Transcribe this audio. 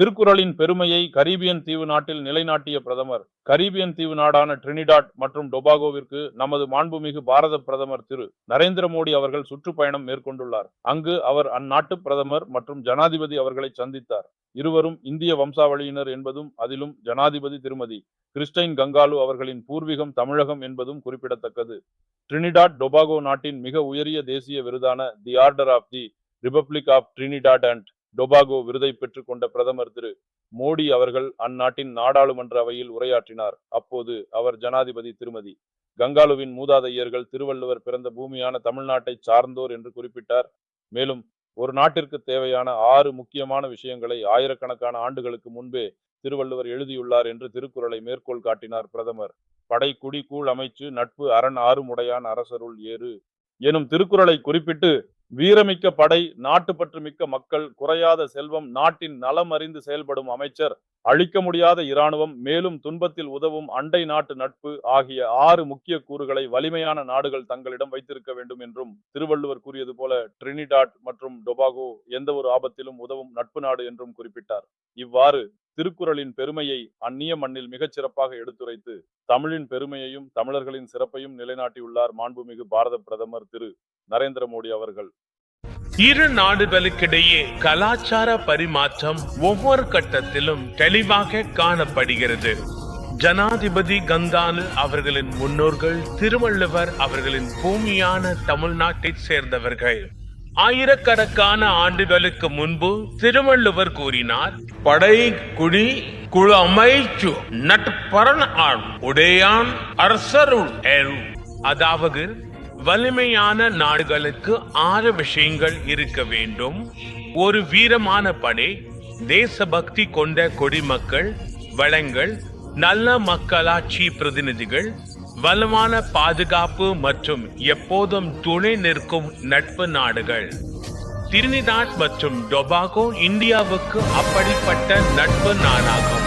திருக்குறளின் பெருமையை கரீபியன் தீவு நாட்டில் நிலைநாட்டிய பிரதமர் கரீபியன் தீவு நாடான ட்ரினிடாட் மற்றும் டொபாகோவிற்கு நமது மாண்புமிகு பாரத பிரதமர் திரு நரேந்திர மோடி அவர்கள் சுற்றுப்பயணம் மேற்கொண்டுள்ளார். அங்கு அவர் அந்நாட்டு பிரதமர் மற்றும் ஜனாதிபதி அவர்களை சந்தித்தார். இருவரும் இந்திய வம்சாவளியினர் என்பதும் அதிலும் ஜனாதிபதி திருமதி கிறிஸ்டைன் கங்காலு அவர்களின் பூர்வீகம் தமிழகம் என்பதும் குறிப்பிடத்தக்கது. ட்ரினிடாட் டொபாகோ நாட்டின் மிக உயரிய தேசிய விருதான the order of the republic of Trinidad and Tobago விருதை பெற்றுக் கொண்ட பிரதமர் திரு மோடி அவர்கள் அந்நாட்டின் நாடாளுமன்ற அவையில் உரையாற்றினார். அப்போது அவர் ஜனாதிபதி திருமதி கங்காலுவின் மூதாதையர்கள் திருவள்ளுவர் பிறந்த பூமியான தமிழ்நாட்டை சார்ந்தோர் என்று குறிப்பிட்டார். மேலும் ஒரு நாட்டிற்கு தேவையான ஆறு முக்கியமான விஷயங்களை ஆயிரக்கணக்கான ஆண்டுகளுக்கு முன்பே திருவள்ளுவர் எழுதியுள்ளார் என்று திருக்குறளை மேற்கோள் காட்டினார் பிரதமர். படை குடி கூழ் அமைச்சு நட்பு அரண் ஆறுமுடையான் அரசருள் ஏறு எனும் திருக்குறளை குறிப்பிட்டு வீரமிக்க படை நாட்டுப்பற்று மிக்க மக்கள் குறையாத செல்வம் நாட்டின் நலம் அறிந்து செயல்படும் அமைச்சர் அழிக்க முடியாத இராணுவம் மேலும் துன்பத்தில் உதவும் அண்டை நாட்டு நட்பு ஆகிய ஆறு முக்கிய கூறுகளை வலிமையான நாடுகள் தங்களிடம் வைத்திருக்க வேண்டும் என்றும் திருவள்ளுவர் கூறியது போல ட்ரினிடாட் மற்றும் டொபாகோ எந்த ஒரு ஆபத்திலும் உதவும் நட்பு நாடு என்றும் குறிப்பிட்டார். இவ்வாறு திருக்குறளின் பெருமையை அந்நிய மண்ணில் மிகச் சிறப்பாக எடுத்துரைத்து தமிழின் பெருமையையும் தமிழர்களின் சிறப்பையும் நிலைநாட்டியுள்ளார் மாண்புமிகு பாரத பிரதமர் திரு. நரேந்திர மோடி அவர்கள். இரு நாடுகளுக்கிடையே கலாச்சார பரிமாற்றம் ஒவ்வொரு கட்டத்திலும் தெளிவாக காணப்படுகிறது. ஜனாதிபதி கங்காலு அவர்களின் முன்னோர்கள் திருவள்ளுவர் அவர்களின் பூமியான தமிழ்நாட்டைச் சேர்ந்தவர்கள். ஆயிரக்கணக்கான ஆண்டுகளுக்கு முன்பு திருவள்ளுவர் கூறினார் படை குடி குழு அமைச்சு நட்பரன் ஆள் உடையான் அரசருள் அதாவது வலிமையான நாடுகளுக்கு ஆறு விஷயங்கள் இருக்க வேண்டும். ஒரு வீரமான படை தேசபக்தி கொண்ட குடிமக்கள் வளங்கள் நல்ல மக்களாட்சி பிரதிநிதிகள் வலுவான பாதுகாப்பு மற்றும் எப்போதும் துணை நிற்கும் நட்பு நாடுகள். திருநிதாட் மற்றும் டொபாகோ இந்தியாவுக்கு அப்படிப்பட்ட நட்பு நாடாகும்.